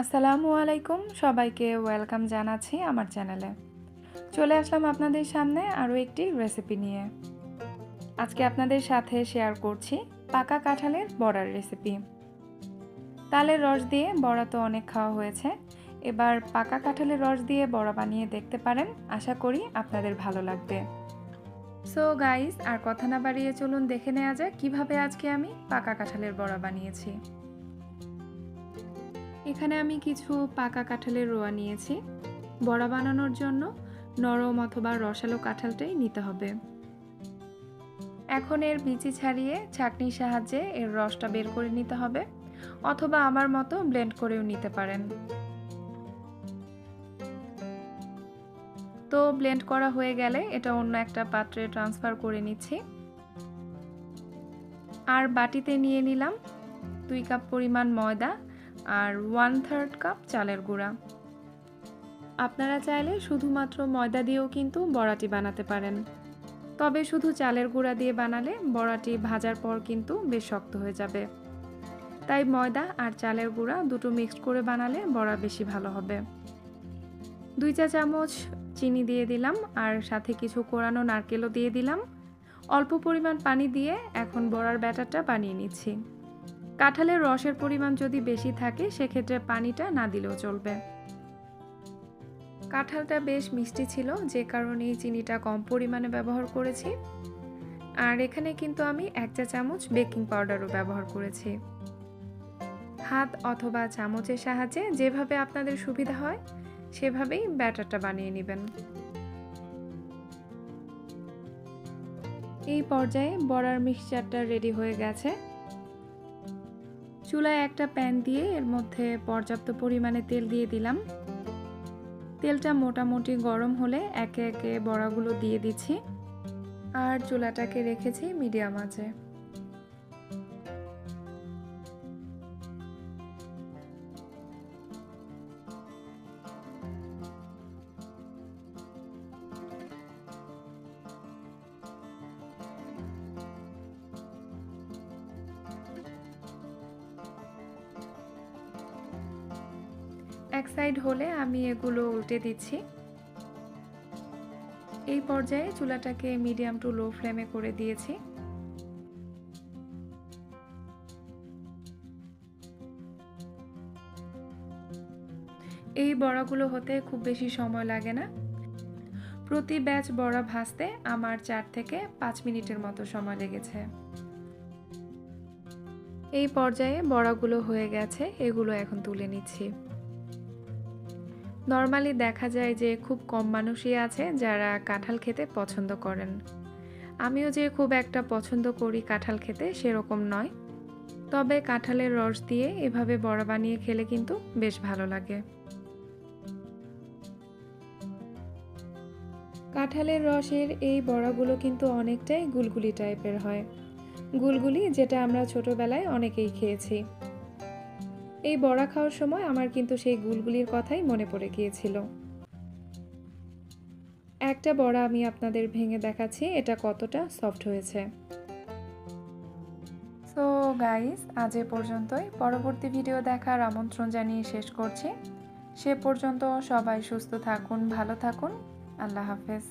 আসসালামু আলাইকুম। সবাইকে ওয়েলকাম জানাচ্ছি আমার চ্যানেলে। চলে আসলাম আপনাদের সামনে আরও একটি রেসিপি নিয়ে। আজকে আপনাদের সাথে শেয়ার করছি পাকা কাঁঠালের বড়ার রেসিপি। তালের রস দিয়ে বড়া তো অনেক খাওয়া হয়েছে। এবার পাকা কাঁঠালের রস দিয়ে বড়া বানিয়ে দেখতে পারেন। আশা করি আপনাদের ভালো লাগবে। সো গাইস, আর কথা না বাড়িয়ে চলুন দেখে নেওয়া যাক কীভাবে আজকে আমি পাকা কাঁঠালের বড়া বানিয়েছি। এখানে আমি কিছু পাকা কাঁঠালের রোয়া নিয়েছি। বড়া বানানোর জন্য নরম অথবা রসালো কাঁঠালটাই নিতে হবে। এখন এর বিচি ছাড়িয়ে ছাঁকনির সাহায্যে এর রসটা বের করে নিতে হবে অথবা আমার মতো ব্লেন্ড করেও নিতে পারেন। তো ব্লেন্ড করা হয়ে গেলে এটা অন্য একটা পাত্রে ট্রান্সফার করে নিচ্ছি। আর বাটিতে নিয়ে নিলাম দুই কাপ পরিমাণ ময়দা আর ওয়ান থার্ড কাপ চালের গুঁড়া। আপনারা চাইলে শুধুমাত্র ময়দা দিয়েও কিন্তু বড়াটি বানাতে পারেন। তবে শুধু চালের গুঁড়া দিয়ে বানালে বড়াটি ভাজার পর কিন্তু বেশ শক্ত হয়ে যাবে। তাই ময়দা আর চালের গুঁড়া দুটো মিক্সড করে বানালে বড়া বেশি ভালো হবে। দুই চা চামচ চিনি দিয়ে দিলাম আর সাথে কিছু কোরানো নারকেলও দিয়ে দিলাম। অল্প পরিমাণ পানি দিয়ে এখন বড়ার ব্যাটারটা বানিয়ে নিচ্ছি। কাঁঠালের রসের পরিমাণ যদি বেশি থাকে, সেক্ষেত্রে পানিটা না দিলেও চলবে। কাঁঠালটা বেশ মিষ্টি ছিল, যে কারণে চিনিটা কম পরিমাণে ব্যবহার করেছি। আর এখানে কিন্তু আমি এক চা চামচ বেকিং পাউডারও ব্যবহার করেছি। হাত অথবা চামচের সাহায্যে যেভাবে আপনাদের সুবিধা হয়, সেভাবেই ব্যাটারটা বানিয়ে নেবেন। এই পর্যায়ে বড়ার মিক্সচারটা রেডি হয়ে গেছে। চুলায় একটা প্যান দিয়ে এর মধ্যে পর্যাপ্ত পরিমাণে তেল দিয়ে দিলাম। তেলটা মোটামুটি গরম হলে একে একে বড়াগুলো দিয়ে দিচ্ছি। আর চুলাটাকে রেখেছি মিডিয়াম আঁচে। এক সাইড হলে আমি এগুলো উল্টে দিচ্ছি। এই পর্যায়ে চুলাটাকে মিডিয়াম টু লো ফ্লেমে করে দিয়েছি। এই বড়াগুলো হতে খুব বেশি সময় লাগে না। প্রতি ব্যাচ বড়া ভাজতে আমার চার থেকে পাঁচ মিনিটের মতো সময় লেগেছে। এই পর্যায়ে বড়াগুলো হয়ে গেছে, এগুলো এখন তুলে নিচ্ছি। নর্মালি দেখা যায় যে খুব কম মানুষই আছে যারা কাঁঠাল খেতে পছন্দ করেন। আমিও যে খুব একটা পছন্দ করি কাঁঠাল খেতে সেরকম নয়। তবে কাঁঠালের রস দিয়ে এভাবে বড়া বানিয়ে খেলে কিন্তু বেশ ভালো লাগে। কাঁঠালের রসের এই বড়াগুলো কিন্তু অনেকটাই গুলগুলি টাইপের হয়। গুলগুলি যেটা আমরা ছোটবেলায় অনেকেই খেয়েছি। এই বড়া খাওয়ার সময় আমার কিন্তু সেই গুলগুলির কথাই মনে পড়ে গিয়েছিল। একটা বড়া আমি আপনাদের ভেঙে দেখাচ্ছি, এটা কতটা সফট হয়েছে। সো গাইস আজ এ পর্যন্তই। পরবর্তী ভিডিও দেখার আমন্ত্রণ জানিয়ে শেষ করছি। সে পর্যন্ত সবাই সুস্থ থাকুন, ভালো থাকুন। আল্লাহ হাফেজ।